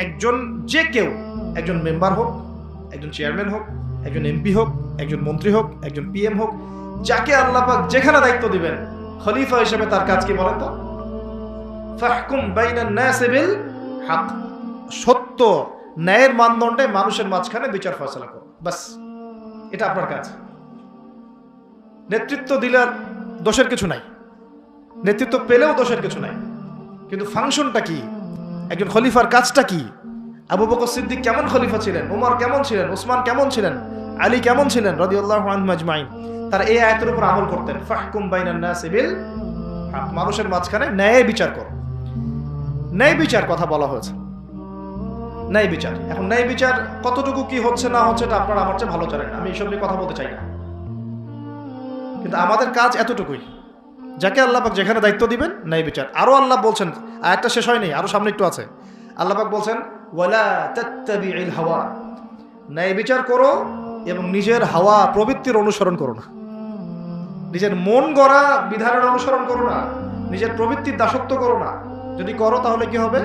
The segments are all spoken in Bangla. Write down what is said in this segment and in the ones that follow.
একজন যে কেউ, একজন মেম্বার হোক, একজন চেয়ারম্যান হোক, একজন এমপি হোক, একজন মন্ত্রী হোক, একজন পিএম হোক, যাকে আল্লাহ পাক যেখানে দায়িত্ব দিবেন, খলিফা হিসেবে তার কাজ কি বলেন তো? ফাহকুম বাইনান নাসি বিল হক। সত্য ন্যায়ের মানদণ্ডে মানুষের মাঝখানে বিচার ফয়সলা করো। বাস এটা আপনার কাজ। নেতৃত্ব দিলে আর দোষের কিছু নাই। নেতৃত্ব পেলেও দোষের কিছু নাই। কিন্তু ফাংশনটা কি? একজন খলিফার কাজটা কি? আবু বকর সিদ্দিক কেমন খলিফা ছিলেন? উমর কেমন ছিলেন? ওসমান কেমন ছিলেন? আলী কেমন ছিলেন? রাদিয়াল্লাহু আনহু আজমাইন। তারা এই আয়তের উপর আমল করতেন। ফাহকুম বাইনান নাস মানুষের মাঝখানে ন্যায় বিচার করো। ন্যায় বিচার কথা বলা হয়েছে। ন্যায় বিচার। এখন ন্যায় বিচার কতটুকু কি হচ্ছে না হচ্ছে এটা আপনারা আমার চেয়ে ভালো জানেন আমি এইসব নিয়ে কথা বলতে চাই না। কিন্তু আমাদের কাজ এতটুকুই। যাকে আল্লাহ পাক যেখানে দায়িত্ব দিবেন, ন্যায় বিচার। আরও আল্লাহ বলছেন, আয়াতটা শেষ হয়নি আরও সামনে একটু আছে। আল্লাহ পাক বলছেন হাওয়া ন্যায় বিচার করো এবং নিজের হাওয়া প্রবৃত্তির অনুসরণ করো না। নিজের মন গড়া বিধানের অনুসরণ করো না। নিজের প্রবৃত্তির দাসত্ব করো না। যদি করো তাহলে কি হবে?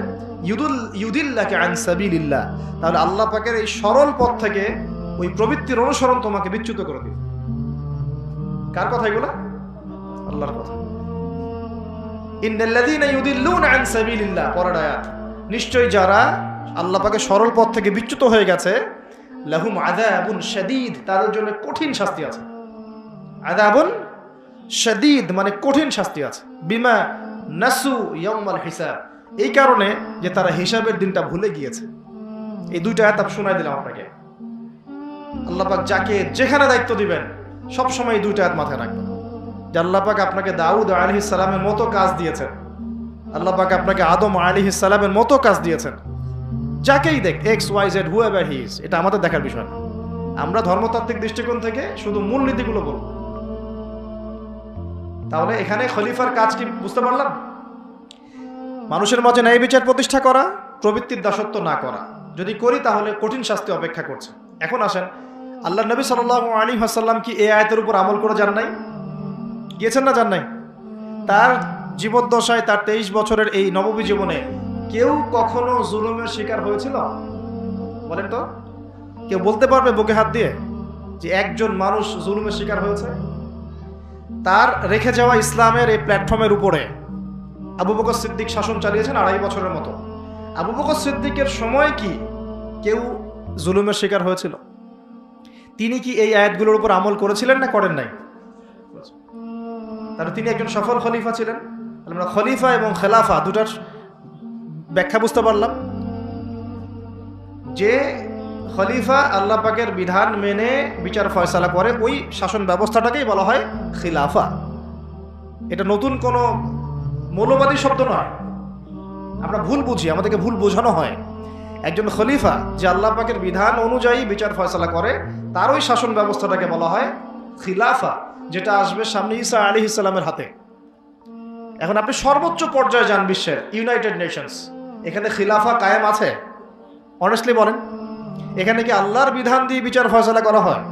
ইউদুল, ইউদিল্লাকে আন সাবিলিল্লাহ। তাহলে আল্লাহ পাকের এই সরল পথ থেকে ওই প্রবৃত্তির অনুসরণ তোমাকে বিচ্যুত করে দিবে। কার কথা এগুলো? আল্লাহর কথা। নিশ্চয়ই যারা আল্লাহ পাকে সরল পথ থেকে বিচ্যুত হয়ে গেছে, লাহুম আযাবুন শাদীদ, তাদের জন্য কঠিন শাস্তি আছে। আযাবুন শাদীদ মানে কঠিন শাস্তি আছে। বিমা নাসু ইয়াউমাল হিসাব। এই কারণে যে তারা হিসাবের দিনটা ভুলে গিয়েছে। এই দুইটা আয়াত শোনাই দিলাম আপনাকে। আল্লাহ পাক যাকে যেখানে দায়িত্ব দিবেন সব সময় এই দুইটা আয়াত মাথায় রাখবেন। যে আল্লাহ পাক আপনাকে দাউদ আলী সালামের মতো কাজ দিয়েছেন। আল্লাহ পাক আপনাকে আদম আলী সালামের মতো কাজ দিয়েছেন। যাকেই দেখ X Y Z whoever he এটা আমাদের দেখার বিষয় না। আমরা ধর্মতাত্ত্বিক দৃষ্টিকোণ থেকে শুধু মূলনীতিগুলো বলব। তাহলে এখানে খলিফার কাজ কি বুঝতে পারলাম? মানুষের মাঝে ন্যায় বিচার প্রতিষ্ঠা করা, প্রবৃত্তির দাসত্ব না করা। যদি করি তাহলে কঠিন শাস্তি অপেক্ষা করছে। এখন আসেন আল্লাহ নবী সাল আলী হাসাল্লাম কি এ আয়তের উপর আমল করে যান নাই? গিয়েছেন না, যান নাই। তার জীবদ্দশায় তার তেইশ বছরের এই নববী জীবনে কেউ কখনো জুলুমের শিকার হয়েছিল? বলেন তো। কেউ বলতে পারবে বুকে হাত দিয়ে যে একজন মানুষ জুলুমের শিকার হয়েছে? তার রেখে যাওয়া ইসলামের এই প্ল্যাটফর্মের উপরে আবু বকর সিদ্দিক শাসন চালিয়েছেন আড়াই বছরের মতো। আবু বকর সিদ্দিকের সময় কি কেউ জুলুমের শিকার হয়েছিল? তিনি কি এই আয়াতগুলোর উপর আমল করেছিলেন না করেন নাই? তাহলে তিনি একজন সফল খলিফা ছিলেন। আমরা খলিফা এবং খেলাফা দুটার ব্যাখ্যা বুঝতে পারলাম। যে খলিফা আল্লাহ পাকের বিধান মেনে বিচার ফয়সালা করে, ওই শাসন ব্যবস্থাটাকেই বলা হয় খিলাফা। এটা নতুন কোনো মৌলবাদী শব্দ নয়। আমরা ভুল বুঝি, আমাদেরকে ভুল বোঝানো হয়। একজন খলিফা যে আল্লাহ পাকের বিধান অনুযায়ী বিচার ফয়সালা করে, তার ওই শাসন ব্যবস্থাটাকে বলা হয় খিলাফা। যেটা আসবে সামনে ঈসা আলী ইসলামের হাতে। এখন আপনি সর্বোচ্চ পর্যায়ে যান বিশ্বের ইউনাইটেড নেশনস এখানে খিলাফা কায়েম আছে। অনেস্টলি বলেন, এখানে কি আল্লাহর বিধান দিয়ে বিচার ফয়সলা করা হয়?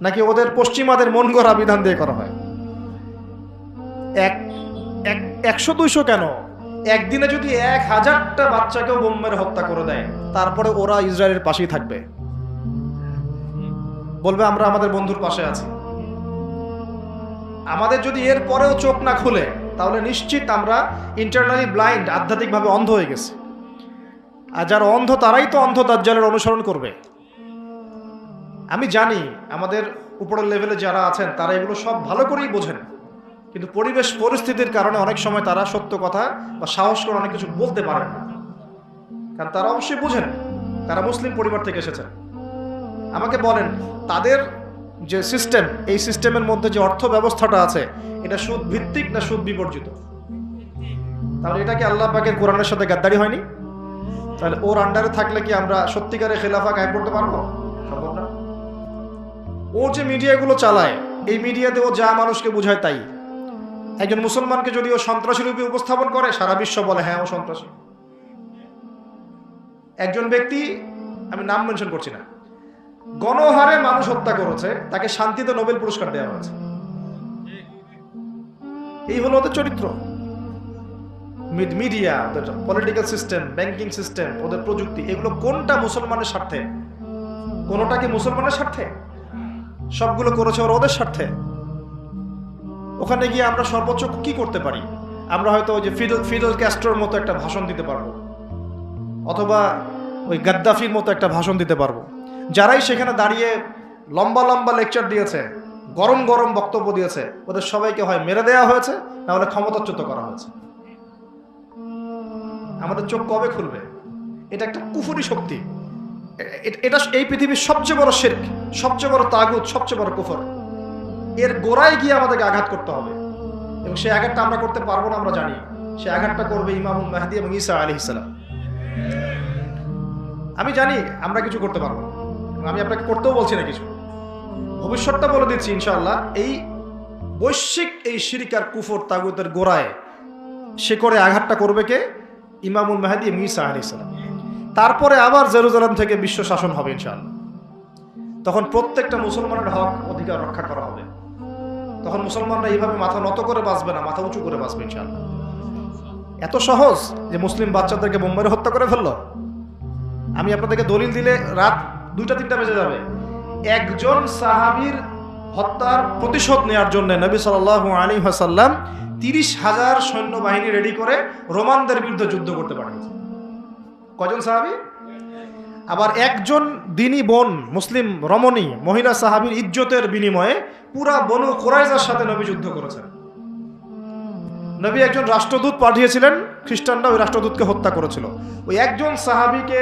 নাকি ওদের পশ্চিমাদের মন গড়া বিধান দিয়ে করা হয়? এক, এক- একশো দুইশো কেন? একদিনে যদি এক হাজারটা বাচ্চাকেও বোম মেরে হত্যা করে দেয়, তারপরে ওরা ইসরায়েলের পাশেই থাকবে। বলবে, আমরা আমাদের বন্ধুর পাশে আছি। আমাদের যদি এর পরেও চোখ না খুলে, তাহলে নিশ্চিত আমরা ইন্টারনালি ব্লাইন্ড আধ্যাত্মিকভাবে অন্ধ হয়ে গেছি। আর যারা অন্ধ, তারাই তো অন্ধ দাজ্জালের অনুসরণ করবে। আমি জানি আমাদের উপরের লেভেলে যারা আছেন, তারা এগুলো সব ভালো করেই বোঝেন। কিন্তু পরিবেশ পরিস্থিতির কারণে অনেক সময় তারা সত্য কথা বা সাহস করে অনেক কিছু বলতে পারেন না। কারণ তারা অবশ্যই বুঝেন, তারা মুসলিম পরিবার থেকে এসেছেন। আমাকে বলেন, তাদের যে সিস্টেম এই সিস্টেমের মধ্যে যে অর্থ ব্যবস্থাটা আছে, এটা সুদ ভিত্তিক না সুদ বিবর্জিত তাহলে এটা কি আল্লাহ পাকের কোরআনের সাথে গাদ্দারি হয়নি? তাহলে ওর আন্ডারে থাকলে কি আমরা সত্যিকারের খেলাফা গায়ে করতে পারব? না। ও যে মিডিয়াগুলো চালায়, এই মিডিয়াতে ও যা মানুষকে বুঝায় তাই। একজন মুসলমানকে যদি ও সন্ত্রাসী রূপে উপস্থাপন করে, সারা বিশ্ব বলে হ্যাঁ ও সন্ত্রাসী। একজন ব্যক্তি, আমি নাম মেনশন করছি না গণহারে মানুষ হত্যা করেছে, তাকে শান্তিতে নোবেল পুরস্কার দেওয়া হয়েছে। এই হলো ওদের চরিত্র। মিডিয়া ওদের পলিটিক্যাল সিস্টেম ব্যাংকিং সিস্টেম ওদের প্রযুক্তি, এগুলো কোনটা মুসলমানের স্বার্থে? কোনোটা কি মুসলমানের স্বার্থে? সবগুলো করেছে ওরা ওদের স্বার্থে। ওখানে গিয়ে আমরা সর্বোচ্চ কি করতে পারি? আমরা হয়তো ওই যে ফিডেল ফিডেল ক্যাস্ট্রোর মতো একটা ভাষণ দিতে পারব। অথবা ওই গাদ্দাফির মতো একটা ভাষণ দিতে পারব। যারাই সেখানে দাঁড়িয়ে লম্বা লম্বা লেকচার দিয়েছে, গরম গরম বক্তব্য দিয়েছে, ওদের সবাইকে হয় মেরে দেওয়া হয়েছে, না হলে ক্ষমতাচ্যুত করা হয়েছে। আমাদের চোখ কবে খুলবে? এটা একটা কুফুরি শক্তি। এটা এই পৃথিবীর সবচেয়ে বড় শেরক, সবচেয়ে বড় তাগুত, সবচেয়ে বড় কুফর। এর গোড়ায় গিয়ে আমাদেরকে আঘাত করতে হবে। এবং সেই আঘাতটা আমরা করতে পারব না, আমরা জানি। সেই আঘাতটা করবে ইমামুল মাহদি এবং ঈসা আলি ইসলাম আমি জানি আমরা কিছু করতে পারব না। আমি আপনাকে করতেও বলছি না কিছু। ভবিষ্যৎটা বলে দিচ্ছি ইনশাআল্লাহ। এই বৈশ্বিক এই শিরিকার কুফর তাগুতের গোড়ায় সে করে আঘাতটা করবে কে? ইমামুল মাহাদি ঈসা আলী ইসলাম তারপরে আবার জেরুজালাম থেকে বিশ্ব শাসন হবে ইনশাআল্লাহ। তখন প্রত্যেকটা মুসলমানের হক অধিকার রক্ষা করা হবে। তখন মুসলমানরা এইভাবে মাথা নত করে বাঁচবে না, মাথা উঁচু করে বাঁচবে ইনশাআল্লাহ। এত সহজ যে মুসলিম বাচ্চাদেরকে বোম্বাইয়ে হত্যা করে ফেলল? আমি আপনাদেরকে দলিল দিলে রাত দুইটা, তিনটা বেজে যাবে। একজন সাহাবীর হত্যার প্রতিশোধ নেওয়ার জন্য নবী সাল আলী হাসাল্লাম তিরিশ হাজার সৈন্যবাহিনী রেডি করে রোমানদের বিরুদ্ধে যুদ্ধ করতে পাঠিয়েছে। কজন সাহাবি? আবার একজন দিনী বোন, মুসলিম, রমণী, মহিলা সাহাবীর ইজ্জতের বিনিময়ে পুরা বনু কোরাইজার সাথে নবী যুদ্ধ করেছেন। নবী একজন রাষ্ট্রদূত পাঠিয়েছিলেন, খ্রিস্টানরা ওই রাষ্ট্রদূতকে হত্যা করেছিল। ওই একজন সাহাবীকে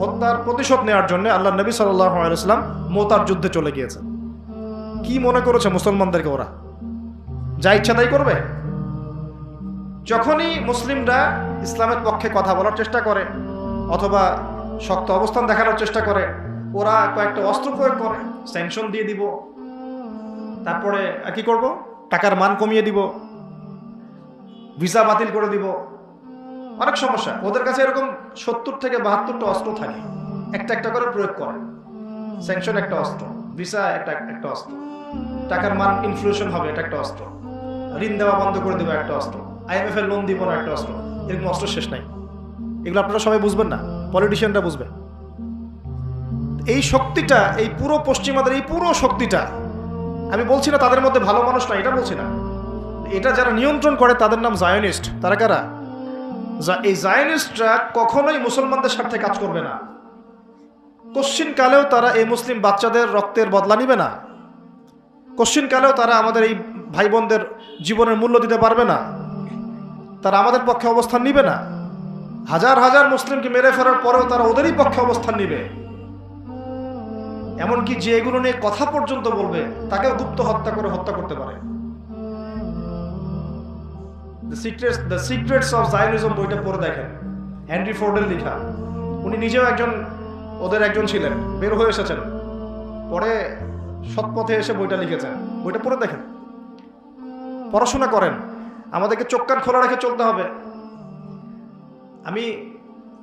হত্যার প্রতিশোধ নেওয়ার জন্য আল্লাহ নবী সাল্লাম মোতার যুদ্ধে চলে গিয়েছেন। কি মনে করেছে মুসলমানদেরকে ওরা? যা ইচ্ছা তাই করবে। যখনই মুসলিমরা ইসলামের পক্ষে কথা বলার চেষ্টা করে, অথবা শক্ত অবস্থান দেখানোর চেষ্টা করে, ওরা কয়েকটা অস্ত্র প্রয়োগ করে স্যাংশন দিয়ে দিব। তারপরে কি করব? টাকার মান কমিয়ে দিব। ভিসা বাতিল করে দিব। অনেক সমস্যা। ওদের কাছে এরকম সত্তর থেকে বাহাত্তরটা অস্ত্র থাকে। একটা একটা করে প্রয়োগ করে। স্যাংশন একটা অস্ত্র ভিসা একটা একটা অস্ত্র। টাকার মান ইনফ্লুয়েশন হবে এটা একটা অস্ত্র। ঋণ দেওয়া বন্ধ করে দেবে একটা অস্ত্র। আইএমএফ এর লোন দিব না একটা অস্ত্র। এরকম অস্ত্র শেষ নাই। এগুলো আপনারা সবাই বুঝবেন না। পলিটিশিয়ানরা বুঝবে। এই শক্তিটা, এই পুরো পশ্চিমাদের, এই পুরো শক্তিটা, আমি বলছি না তাদের মধ্যে ভালো মানুষ না এটা বলছি না। এটা যারা নিয়ন্ত্রণ করে তাদের নাম জায়নিস্ট তারা কারা? যা- এই জায়নিস্টরা কখনোই মুসলমানদের স্বার্থে কাজ করবে না। কালেও তারা এই মুসলিম বাচ্চাদের রক্তের বদলা নিবে না। কালেও তারা আমাদের এই ভাই বোনদের জীবনের মূল্য দিতে পারবে না। তারা আমাদের পক্ষে অবস্থান নিবে না। হাজার হাজার মুসলিমকে মেরে ফেরার পরেও তারা ওদেরই পক্ষে অবস্থান নিবে। এমনকি যে এগুলো নিয়ে কথা পর্যন্ত বলবে, তাকেও গুপ্ত হত্যা করে হত্যা করতে পারে। The secrets the secrets of Zionism বইটা পড়ে দেখেন। হেনরি ফোর্ডের লেখা। উনি নিজেও একজন, ওদের একজন ছিলেন, বের হয়ে এসেছেন। পরে সৎপথে এসে বইটা লিখেছেন। বইটা পড়ে দেখেন। পড়াশোনা করেন। আমাদেরকে চোখ কান খোলা রেখে চলতে হবে। আমি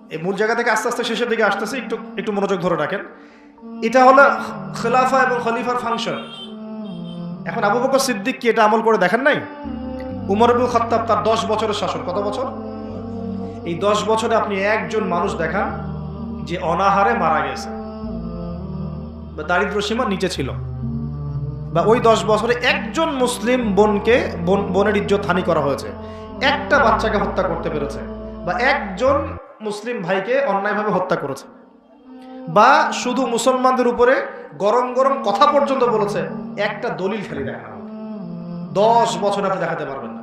এই মূল জায়গা থেকে আস্তে আস্তে শেষের দিকে আসতেছি। একটু একটু মনোযোগ ধরে রাখেন। এটা হলো খেলাফা এবং খলিফার ফাংশন এখন আবু বকর সিদ্দিক কি এটা আমল করে দেখেন নাই? উমর আবুল খত্তাব তার দশ বছরের শাসন। কত বছর? এই দশ বছরে আপনি একজন মানুষ দেখান যে অনাহারে মারা গেছে। বা দারিদ্র সীমার নিচে ছিল। বা ওই দশ বছরে একজন মুসলিম বোনকে, বোন, বোনের ইজ্জত হানি করা হয়েছে। একটা বাচ্চাকে হত্যা করতে পেরেছে। বা একজন মুসলিম ভাইকে অন্যায়ভাবে হত্যা করেছে। বা শুধু মুসলমানদের উপরে গরম গরম কথা পর্যন্ত বলেছে, একটা দলিল খালি দেখানো। দশ বছর আপনি দেখাতে পারবেন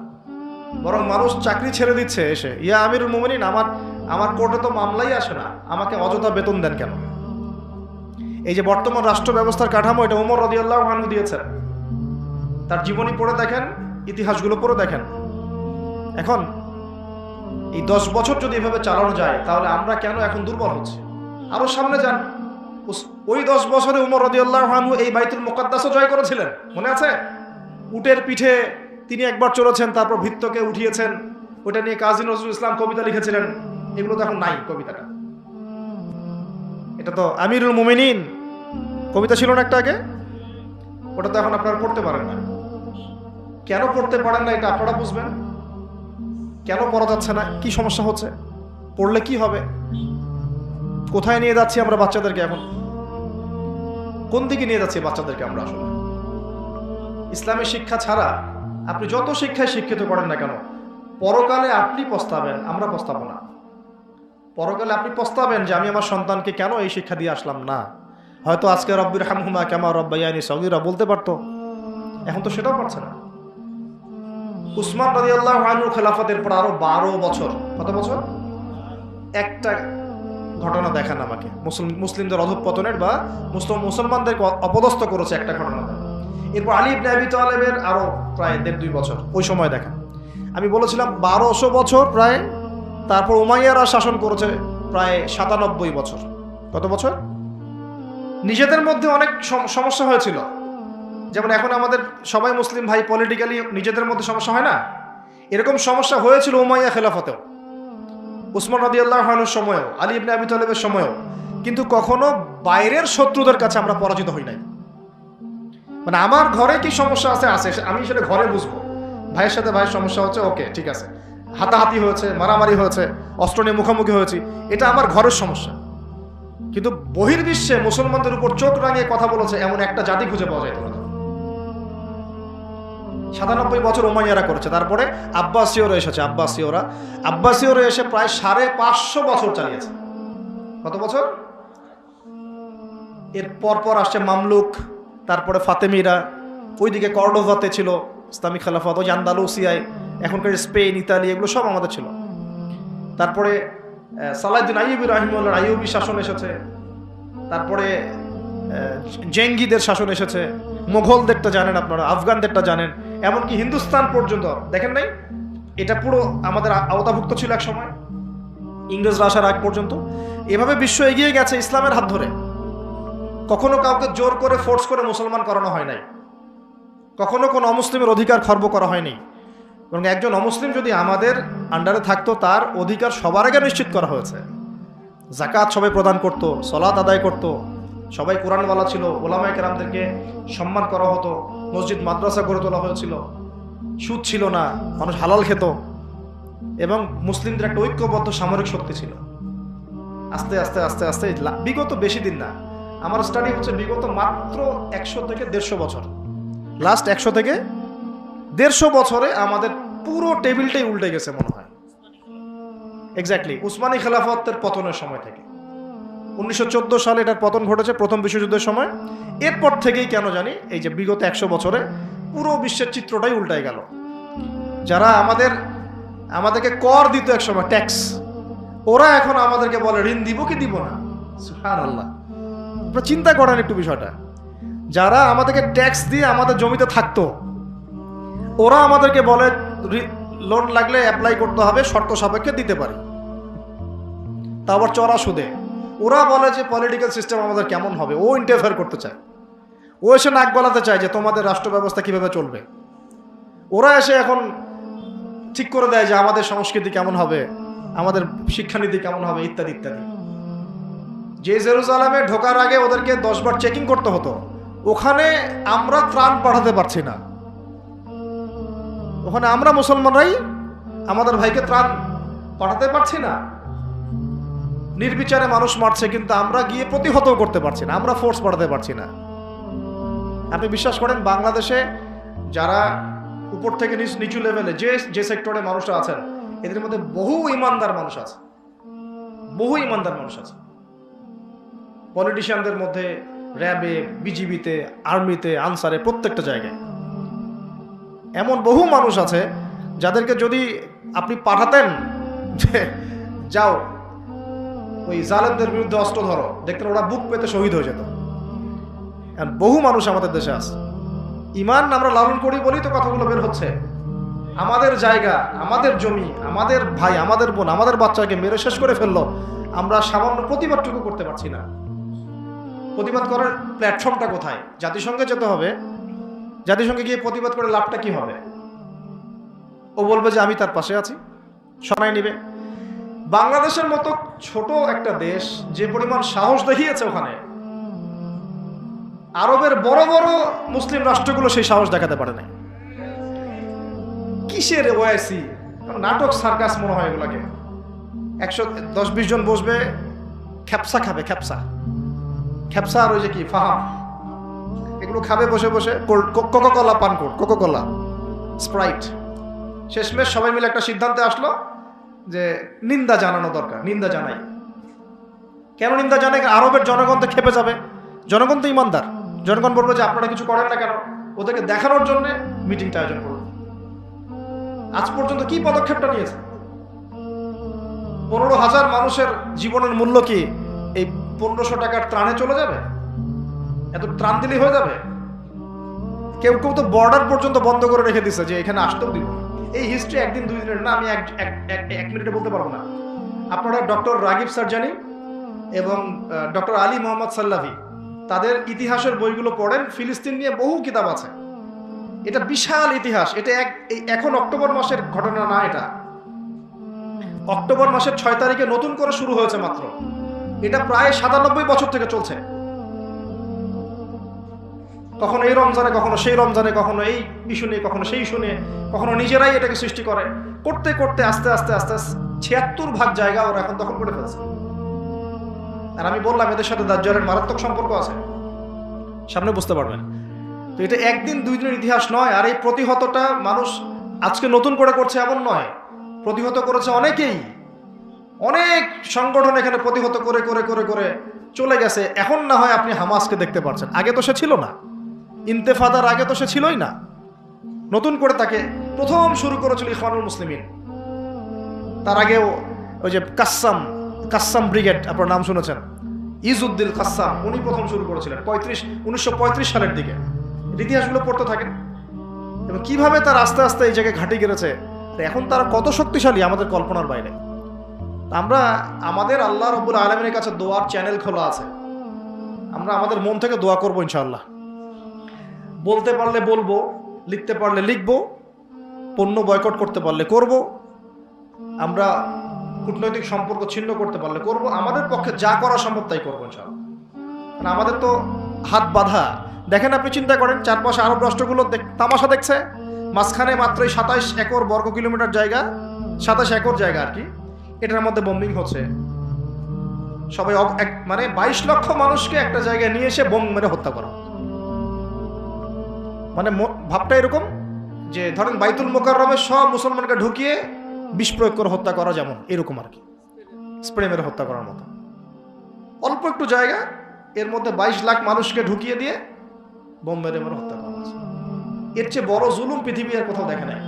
বরং মানুষ চাকরি ছেড়ে দিচ্ছে এসে। ইয়া আমিরুল মোমিনিন, আমার আমার কোর্টে তো মামলাই আসে না। আমাকে অযথা বেতন দেন কেন? এই যে বর্তমান রাষ্ট্র ব্যবস্থার কাঠামো, এটা উমর রদিয়াল্লাহ আনহু দিয়েছেন। তার জীবনী পড়ে দেখেন, ইতিহাসগুলো পড়ে দেখেন। এখন, এই দশ বছর যদি এভাবে চালানো যায়, তাহলে আমরা কেন এখন দুর্বল হচ্ছে? আরও সামনে যান। ওই দশ বছরে উমর রদিয়াল্লাহ আনহু এই বাইতুল মোকাদ্দাসও জয় করেছিলেন। মনে আছে? উটের পিঠে তিনি একবার চলেছেন, তারপর ভিত্তকে উঠিয়েছেন। ওটা নিয়ে কাজী নজরুল ইসলাম কবিতা লিখেছিলেন। এগুলো তো এখন নাই কবিতাটা। এটা তো আমিরুল মুমিনিন। কবিতা ছিল না একটা আগে? ওটা তো এখন আপনারা পড়তে পারেন না। কেন পড়তে পারেন না এটা আপনারা বুঝবেন? কেন পড়া যাচ্ছে না? কি সমস্যা হচ্ছে? পড়লে কি হবে? কোথায় নিয়ে যাচ্ছি আমরা বাচ্চাদেরকে এখন? কোন দিকে নিয়ে যাচ্ছি বাচ্চাদেরকে আমরা আসলে? ইসলামের শিক্ষা ছাড়া আপনি যত শিক্ষায় শিক্ষিত করেন না কেন, পরকালে আপনি পস্তাবেন, আমরা পস্তাব না। পরকালে আপনি পস্তাবেন যে আমি আমার সন্তানকে কেন এই শিক্ষা দিয়ে আসলাম? না। হয়তো আজকে রব্বির হামহুমা কেমা রব্বাইয়ানি সগিরা বলতে পারতো। এখন তো সেটাও পারছে না। উসমান রাজি আল্লাহ খেলাফতের পর আরও বারো বছর, কত বছর? একটা ঘটনা দেখান আমাকে। মুসলিম মুসলিমদের অধঃপতনের বা মুসলিম মুসলমানদেরকে অপদস্থ করেছে একটা ঘটনা। এরপর আলী ইবনে আবি তালেবের আরও প্রায় দেড় দুই বছর, ওই সময় দেখা। আমি বলেছিলাম বারোশো বছর প্রায়, তারপর উমাইয়ারা শাসন করেছে প্রায় সাতানব্বই বছর। কত বছর? নিজেদের মধ্যে অনেক সম- সমস্যা হয়েছিল। যেমন এখন আমাদের সবাই মুসলিম ভাই পলিটিক্যালি নিজেদের মধ্যে সমস্যা হয় না? এরকম সমস্যা হয়েছিল উমাইয়া খেলাফতেও। উসমান রাদি আল্লাহনের সময়ও, আলী ইবনে আবি তালেবের সময়ও। কিন্তু কখনো বাইরের শত্রুদের কাছে আমরা পরাজিত হই নাই। মানে আমার ঘরে কি সমস্যা আছে? আছে আমি সেটা ঘরে বুঝব। ভাইয়ের সাথে ভাইয়ের সমস্যা হচ্ছে, ওকে, ঠিক আছে। হাতাহাতি হয়েছে, মারামারি হয়েছে, অস্ত্র নিয়ে মুখোমুখি হয়েছি, এটা আমার ঘরের সমস্যা। কিন্তু বহির্বিশ্বে মুসলমানদের উপর চোখ রাঙিয়ে কথা বলেছে, এমন একটা জাতি খুঁজে পাওয়া যায় সাতানব্বই বছর ওমাইয়ারা করেছে। তারপরে আব্বাসীয়রা এসেছে, আব্বাসীয়রা। আব্বাসীয়রা এসে প্রায় সাড়ে পাঁচশো বছর চালিয়েছে। কত বছর? এর পর পর আসছে মামলুক তারপরে ফাতেমিরা ওইদিকে কর্ডোভাতে ছিল ইসলামিক খেলাফত ওই আন্দালুসিয়ায় এখনকার স্পেন ইতালি এগুলো সব আমাদের ছিল। তারপরে আহ, সালাউদ্দিন আইয়ুবি রাহিমুল্লাহ আইয়ুবি শাসন এসেছে। তারপরে জেঙ্গিদের শাসন এসেছে। মোঘলদেরটা জানেন আপনারা আফগানদেরটা জানেন। এমনকি হিন্দুস্তান পর্যন্ত দেখেন নাই? এটা পুরো আমাদের আওতাভুক্ত ছিল এক সময়। ইংরেজরা আসার আগ পর্যন্ত। এভাবে বিশ্ব এগিয়ে গেছে ইসলামের হাত ধরে। কখনো কাউকে জোর করে ফোর্স করে মুসলমান করানো হয় নাই। কখনো কোনো অমুসলিমের অধিকার খর্ব করা হয়নি। এবং একজন অমুসলিম যদি আমাদের আন্ডারে থাকতো, তার অধিকার সবার আগে নিশ্চিত করা হয়েছে। জাকাত সবাই প্রদান করত সলাত আদায় করত, সবাই কোরআনওয়ালা ছিল, ওলামায় কেরামদেরকে সম্মান করা হতো, মসজিদ, মাদ্রাসা গড়ে তোলা হয়েছিল। সুদ ছিল না, মানুষ হালাল খেত। এবং মুসলিমদের একটা ঐক্যবদ্ধ সামরিক শক্তি ছিল। আস্তে আস্তে আস্তে আস্তে, বিগত বেশি দিন না আমার স্টাডি হচ্ছে বিগত মাত্র একশো থেকে দেড়শো বছর। লাস্ট একশো থেকে দেড়শো বছরে আমাদের পুরো টেবিলটাই উল্টে গেছে মনে হয়। এক্স্যাক্টলি উসমানী খেলাফতের পতনের সময় থেকে। উনিশশো চোদ্দ সালে এটার পতন ঘটেছে প্রথম বিশ্বযুদ্ধের সময়। এরপর থেকেই কেন জানি এই যে বিগত একশো বছরে পুরো বিশ্বের চিত্রটাই উল্টাই গেল। যারা আমাদের, আমাদেরকে কর দিত এক সময় ট্যাক্স ওরা এখন আমাদেরকে বলে, ঋণ দিব কি দিব না? সুহান আল্লাহ আপনারা চিন্তা করেন একটু বিষয়টা। যারা আমাদেরকে ট্যাক্স দিয়ে আমাদের জমিতে থাকতো, ওরা আমাদেরকে বলে লোন লাগলে অ্যাপ্লাই করতে হবে, শর্ত সাপেক্ষে দিতে পারি। তা আবার চড়া সুদে। ওরা বলে যে পলিটিক্যাল সিস্টেম আমাদের কেমন হবে? ও ইন্টারফেয়ার করতে চায়। ও এসে নাক গলাতে চায় যে, তোমাদের রাষ্ট্র ব্যবস্থা কীভাবে চলবে? ওরা এসে এখন ঠিক করে দেয় যে, আমাদের সংস্কৃতি কেমন হবে? আমাদের শিক্ষানীতি কেমন হবে? ইত্যাদি ইত্যাদি। যে জেরুজালামে ঢোকার আগে ওদেরকে দশবার চেকিং করতে হতো। ওখানে আমরা ত্রাণ পাঠাতে পারছি না। ওখানে আমরা মুসলমানরাই আমাদের ভাইকে ত্রাণ পাঠাতে পারছি না। নির্বিচারে মানুষ মারছে, কিন্তু আমরা গিয়ে প্রতিহত করতে পারছি না। আমরা ফোর্স পাঠাতে পারছি না। আপনি বিশ্বাস করেন, বাংলাদেশে যারা উপর থেকে নিচ- নিচু লেভেলে যে যে সেক্টরে মানুষরা আছেন, এদের মধ্যে বহু ইমানদার মানুষ আছে। বহু ইমানদার মানুষ আছে। পলিটিশিয়ানদের মধ্যে র্যাবে, বিজিবিতে, আর্মিতে, আনসারে প্রত্যেকটা জায়গায়। এমন বহু মানুষ আছে যাদেরকে যদি আপনি পাঠাতেন যে, যাও, ওই জালেমদের বিরুদ্ধে অস্ত্র ধরো দেখতেন ওরা বুক পেতে শহীদ হয়ে যেত। বহু মানুষ আমাদের দেশে আছে। ইমান আমরা লালন করি বলেই তো কথাগুলো বের হচ্ছে। আমাদের জায়গা, আমাদের জমি, আমাদের ভাই, আমাদের বোন, আমাদের বাচ্চাকে মেরে শেষ করে ফেলল, আমরা সামান্য প্রতিবাদটুকু করতে পারছি না। প্রতিবাদ করার প্ল্যাটফর্মটা কোথায়? জাতিসংঘে যেতে হবে। জাতিসংঘে গিয়ে প্রতিবাদ করে লাভটা কি হবে? ও বলবে যে আমি তার পাশে আছি। শোনাই নিবে। বাংলাদেশের মতো ছোট একটা দেশ যে পরিমাণ সাহস দেখিয়েছে ওখানে, আরবের বড় বড় মুসলিম রাষ্ট্রগুলো সেই সাহস দেখাতে পারে না কিসের ওয়াইসি নাটক, সার্কাস মনে হয় এগুলাকে। একশো দশ, বিশ জন বসবে, খ্যাপসা খাবে, খ্যাপসা। খ্যাপসা আর ওই যে কি, ফাহাম? এগুলো খাবে বসে বসে? কোকো কলা পান কর কোকো কলা স্প্রাইট। শেষমেশ সবাই মিলে একটা সিদ্ধান্তে আসলো যে নিন্দা জানানো দরকার, নিন্দা জানাই। কেন নিন্দা জানাই? আরবের জনগণ তো খেপে যাবে। জনগণ তো ইমানদার। জনগণ বলবে যে, আপনারা কিছু করেন না কেন? ওদেরকে দেখানোর জন্য মিটিংটা আয়োজন করল আজ পর্যন্ত কি পদক্ষেপটা নিয়েছে? পনেরো হাজার মানুষের জীবনের মূল্য কি পনেরোশো টাকার ত্রাণে চলে যাবে? এত ত্রাণ দিলেই হয়ে যাবে? কেউ কেউ তো বর্ডার পর্যন্ত বন্ধ করে রেখে দিচ্ছে যে এখানে আসতেও দিব। এই হিস্ট্রি একদিন দুই দিনের না, আমি এক মিনিটে বলতে পারব না। আপনারা ডক্টর রাগিব সার্জানি এবং ডক্টর আলী মোহাম্মদ সাল্লাভি, তাদের ইতিহাসের বইগুলো পড়েন। ফিলিস্তিন নিয়ে বহু কিতাব আছে। এটা বিশাল ইতিহাস। এটা এক এখন অক্টোবর মাসের ঘটনা না এটা। অক্টোবর মাসের ছয় তারিখে নতুন করে শুরু হয়েছে মাত্র। এটা প্রায় সাতানব্বই বছর থেকে চলছে। কখনো এই রমজানে, কখনো সেই রমজানে, কখনো এই ইস্যু নিয়ে কখনো সেই ইস্যু নিয়ে কখনো নিজেরাই এটাকে সৃষ্টি করে। করতে করতে, আস্তে আস্তে আস্তে ছিয়াত্তর ভাগ জায়গা ওরা এখন দখল করে ফেলছে। আর আমি বললাম, এদের সাথে দাজ্জালের মারাত্মক সম্পর্ক আছে। সামনে বুঝতে পারবেন। তো এটা একদিন দুই দিনের ইতিহাস নয়, আর এই প্রতিহতটা মানুষ আজকে নতুন করে করছে এমন নয়। প্রতিহত করেছে অনেকেই। অনেক সংগঠন এখানে প্রতিহত করে করে করে করে চলে গেছে। এখন না হয় আপনি হামাসকে দেখতে পাচ্ছেন আগে তো সে ছিল না। ইন্তেফাদার আগে তো সে ছিলই না। নতুন করে তাকে প্রথম শুরু করেছিল ইখওয়ানুল মুসলিমিন। তার আগেও ওই যে কাসাম কাসাম ব্রিগেড, আপনার নাম শুনেছেন? ইজউদ্দিন কাসাম উনি প্রথম শুরু করেছিলেন। পঁয়ত্রিশ, উনিশশো সালের দিকে। ইতিহাসগুলো পড়তে থাকেন। এবং কীভাবে তার আস্তে আস্তে এই জায়গায় ঘাঁটি গেড়েছে, এখন তারা কত শক্তিশালী আমাদের কল্পনার বাইরে। আমরা আমাদের আল্লাহ রব্বুল আলমের কাছে দোয়ার চ্যানেল খোলা আছে। আমরা আমাদের মন থেকে দোয়া করব ইনশাল্লাহ বলতে পারলে বলব, লিখতে পারলে লিখব, পণ্য বয়কট করতে পারলে করব, আমরা কূটনৈতিক সম্পর্ক ছিন্ন করতে পারলে করব, আমাদের পক্ষে যা করা সম্ভব তাই করব ইনশাআল্লাহ। কারণ আমাদের তো হাত বাঁধা। দেখেন আপনি চিন্তা করেন, চারপাশে আরব রাষ্ট্রগুলো তামাশা দেখছে। মাঝখানে মাত্রই সাতাইশ একর বর্গ কিলোমিটার জায়গা, সাতাশ একর জায়গা আর কি। এটার মধ্যে বোম্বিং হচ্ছে। সবাই মানে বাইশ লক্ষ মানুষকে একটা জায়গায় নিয়ে এসে বোম মেরে হত্যা করা। মানে ভাবটা এরকম যে ধরেন বাইতুল মোকাররমে সব মুসলমানকে ঢুকিয়ে বিষ প্রয়োগ করে হত্যা করা যেমন, এরকম আর কি। স্প্রে মেরে হত্যা করার মতো। অল্প একটু জায়গা, এর মধ্যে বাইশ লাখ মানুষকে ঢুকিয়ে দিয়ে বোম মেরে মেরে হত্যা করা এর চেয়ে বড় জুলুম পৃথিবী আর কোথাও দেখে নাই।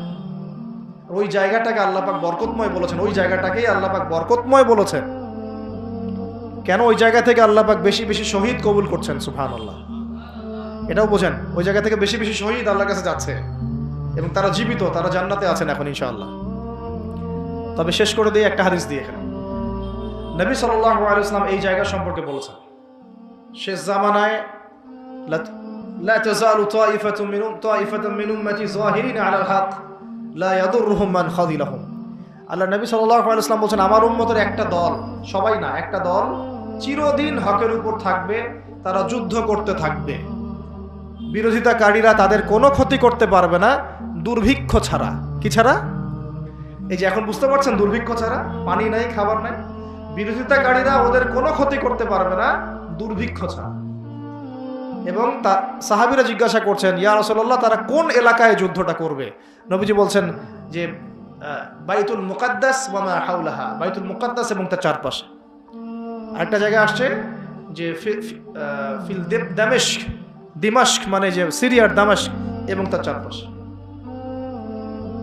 ওই জায়গাটাকে আল্লাপাক বরকতময় বলেছেন ওই জায়গাটাকেই আল্লাপাক বরকতময় বলেছেন কেন ওই জায়গা থেকে আল্লাপাক বেশি বেশি শহীদ কবুল করছেন সুফান আল্লাহ এটাও বোঝেন ওই জায়গা থেকে বেশি বেশি শহীদ আল্লাহর কাছে যাচ্ছে এবং তারা জীবিত তারা জান্নাতে আছেন এখন ইনশাআল্লাহ তবে শেষ করে দিয়ে একটা হাদিস দিয়ে এখানে নবী সাল্লাল্লাহু আলাইহি ওয়াসাল্লাম এই জায়গা সম্পর্কে বলেছেন শেষ জামানায় লা- لا تزال طائفة من طائفة من أمتي ظاهرين على الحق রহমান আল্লাহ নবী সাল্লাম বলছেন, আমার উন্মতের একটা দল, সবাই না, একটা দল চিরদিন হকের উপর থাকবে, তারা যুদ্ধ করতে থাকবে। বিরোধিতাকারীরা তাদের কোনো ক্ষতি করতে পারবে না, দুর্ভিক্ষ ছাড়া। কি ছাড়া? এই যে এখন বুঝতে পারছেন দুর্ভিক্ষ ছাড়া, পানি নাই, খাবার নাই। বিরোধিতাকারীরা ওদের কোনো ক্ষতি করতে পারবে না, দুর্ভিক্ষ ছাড়া। এবং তা সাহাবিরা জিজ্ঞাসা করছেন, ইয়া রসল্লাহ তারা কোন এলাকায় যুদ্ধটা করবে? নবীজি বলছেন যে বাইতুল মুকাদ্দাস বা মা হাউলাহা বাইতুল মুকাদ্দাস এবং তার চারপাশে। আরেকটা জায়গায় আসছে যে ফিল দামেস্ক দিমাস্ক মানে যে সিরিয়ার দামেস্ক এবং তার চারপাশে।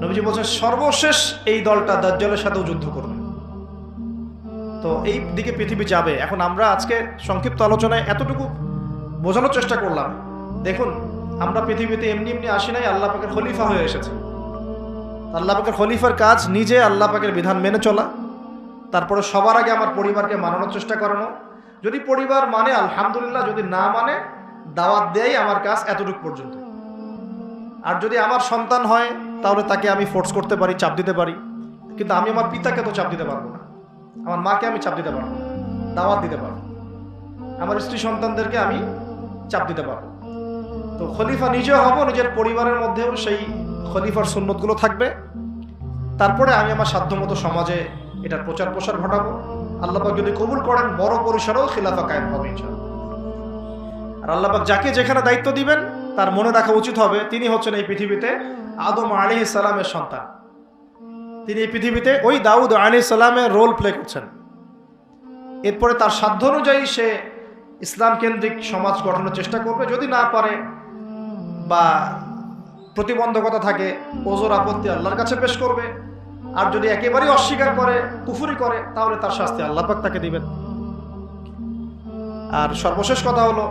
নবীজি বলছেন, সর্বশেষ এই দলটা দাজ্জালের সাথেও যুদ্ধ করবে। তো এই দিকে পৃথিবী যাবে। এখন আমরা আজকে সংক্ষিপ্ত আলোচনায় এতটুকু বোঝানোর চেষ্টা করলাম। দেখুন, আমরা পৃথিবীতে এমনি এমনি আসি নাই, আল্লাহ পাকের খলিফা হয়ে এসেছে। আল্লাহ পাকের খলিফার কাজ নিজে আল্লাহ পাকের বিধান মেনে চলা। তারপরে সবার আগে আমার পরিবারকে মানানোর চেষ্টা করানো। যদি পরিবার মানে আলহামদুলিল্লাহ, যদি না মানে দাওয়াত দেয় আমার কাজ এতটুকু পর্যন্ত। আর যদি আমার সন্তান হয়, তাহলে তাকে আমি ফোর্স করতে পারি, চাপ দিতে পারি। কিন্তু আমি আমার পিতাকে তো চাপ দিতে পারব না। আমার মাকে আমি চাপ দিতে পারব না। দাওয়াত দিতে পারব আমার স্ত্রী সন্তানদেরকে আমি চাপ দিতে পারব তো খলিফা নিজেও হব, নিজের পরিবারের মধ্যেও সেই খলিফার সুন্নতগুলো থাকবে। তারপরে আমি আমার সাধ্যমতো সমাজে এটার প্রচার প্রসার ঘটাবো আল্লাপাক যদি কবুল করেন, বড় পরিসরেও খিলাফা কায়েম হবে আর আল্লাপাক যাকে যেখানে দায়িত্ব দিবেন, তার মনে রাখা উচিত হবে, তিনি হচ্ছেন এই পৃথিবীতে আদম আলী সালামের সন্তান। তিনি এই পৃথিবীতে ওই দাউদ আলী সালামের রোল প্লে করছেন। এরপরে তার সাধ্য অনুযায়ী সে ইসলাম কেন্দ্রিক সমাজ গঠনের চেষ্টা করবে। যদি না পারে বা প্রতিবন্ধকতা থাকে, ওজোর আপত্তি আল্লাহর কাছে পেশ করবে। আর যদি একেবারেই অস্বীকার করে, কুফুরি করে, তাহলে তার শাস্তি আল্লাহ পাক তাকে দিবেন। আর সর্বশেষ কথা হলো,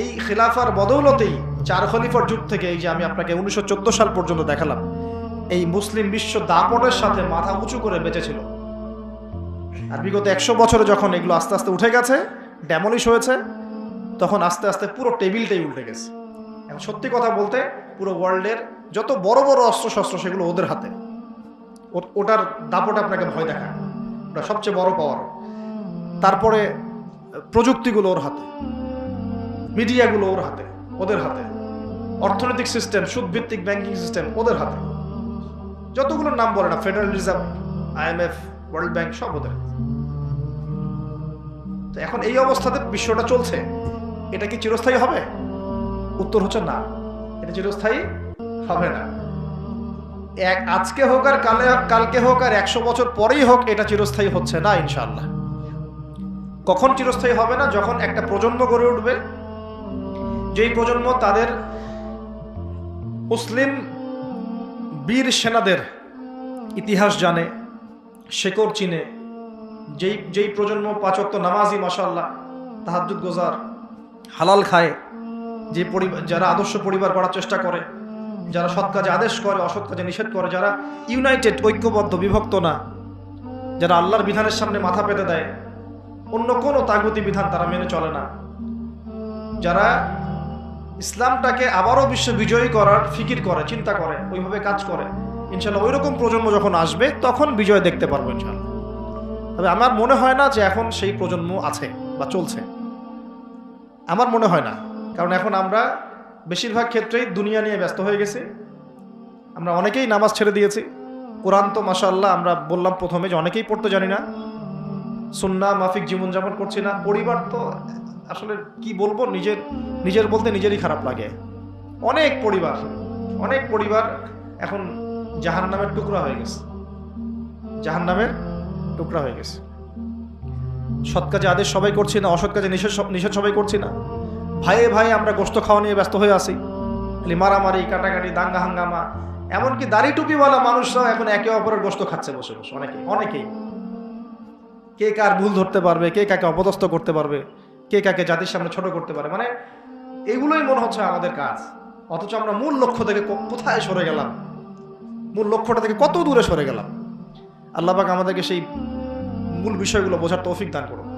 এই খিলাফার বদৌলতেই চার খলিফার যুগ থেকে এই যে আমি আপনাকে উনিশশো চোদ্দ সাল পর্যন্ত দেখালাম, এই মুসলিম বিশ্ব দাপটের সাথে মাথা উঁচু করে বেঁচেছিল। আর বিগত একশো বছরে যখন এগুলো আস্তে আস্তে উঠে গেছে ড্যামলিশ হয়েছে, তখন আস্তে আস্তে পুরো টেবিলটাই উল্টে গেছে। সত্যি কথা বলতে পুরো ওয়ার্ল্ডের যত বড় বড় অস্ত্র শস্ত্র সেগুলো ওদের হাতে। ওটার দাপট আপনাকে ভয় দেখায়। ওটা সবচেয়ে বড় পাওয়ার তারপরে প্রযুক্তিগুলো ওর হাতে। মিডিয়াগুলো ওর হাতে, ওদের হাতে। অর্থনৈতিক সিস্টেম সুদভিত্তিক ব্যাংকিং সিস্টেম ওদের হাতে। যতগুলোর নাম বলে না federal reserve IMF world bank সব ওদের তো এখন এই অবস্থাতে বিশ্বটা চলছে। এটা কি চিরস্থায়ী হবে? উত্তর হচ্ছে না। এটা চিরস্থায়ী হবে না। এক আজকে হোক আর কালে কালকে হোক আর একশো বছর পরেই হোক, এটা চিরস্থায়ী হচ্ছে না ইনশাল্লাহ কখন চিরস্থায়ী হবে না? যখন একটা প্রজন্ম গড়ে উঠবে। যেই প্রজন্ম তাদের মুসলিম বীর সেনাদের ইতিহাস জানে, শেকড় চিনে, যেই যেই প্রজন্ম পাচক্ত নামাজি মাসাল্লাহ তাহাজুদ গোজার, হালাল খায় যে পরিবার যারা আদর্শ পরিবার করার চেষ্টা করে, যারা সৎ কাজে আদেশ করে, অসৎ কাজে নিষেধ করে, যারা ইউনাইটেড ঐক্যবদ্ধ, বিভক্ত না, যারা আল্লাহর বিধানের সামনে মাথা পেতে দেয়, অন্য কোনো তাগুতি বিধান তারা মেনে চলে না। যারা ইসলামটাকে আবারও বিশ্ব বিজয়ী করার ফিকির করে, চিন্তা করে, ওইভাবে কাজ করে ইনশাল্লাহ ওই রকম প্রজন্ম যখন আসবে, তখন বিজয় দেখতে পারব ইনশাল্লাহ তবে আমার মনে হয় না যে এখন সেই প্রজন্ম আছে বা চলছে। আমার মনে হয় না। কারণ এখন আমরা বেশিরভাগ ক্ষেত্রেই দুনিয়া নিয়ে ব্যস্ত হয়ে গেছি। আমরা অনেকেই নামাজ ছেড়ে দিয়েছি। কোরআন তো মাসাল্লাহ আমরা বললাম প্রথমে যে অনেকেই পড়তে জানি না। সুন্না, মাফিক জীবনযাপন করছি না। পরিবার তো আসলে কি বলব, নিজের নিজের বলতে নিজেরই খারাপ লাগে। অনেক পরিবার অনেক পরিবার এখন জাহান নামের টুকরা হয়ে গেছে। জাহান নামের টুকরা হয়ে গেছে। সৎ কাজে আদেশ সবাই করছি না, অসৎ কাজে নিষেধ সব- নিষেধ সবাই করছি না। ভাইয়ে ভাই আমরা গোস্ত খাওয়া নিয়ে ব্যস্ত হয়ে আছি। খালি মারামারি, কাটাকাটি, দাঙ্গা হাঙ্গামা, এমনকি দাড়ি টুপিওয়ালা মানুষরাও এখন একে অপরের গোস্ত খাচ্ছে বসে বসে অনেকেই অনেকেই কে কার ভুল ধরতে পারবে, কে কাকে অপদস্থ করতে পারবে, কে কাকে জাতির সামনে ছোট করতে পারে মানে এগুলোই মনে হচ্ছে আমাদের কাজ। অথচ আমরা মূল লক্ষ্য থেকে কোথায় সরে গেলাম? মূল লক্ষ্যটা থেকে কত দূরে সরে গেলাম? আল্লাহ পাক আমাদেরকে সেই মূল বিষয়গুলো বোঝার তৌফিক দান করুন।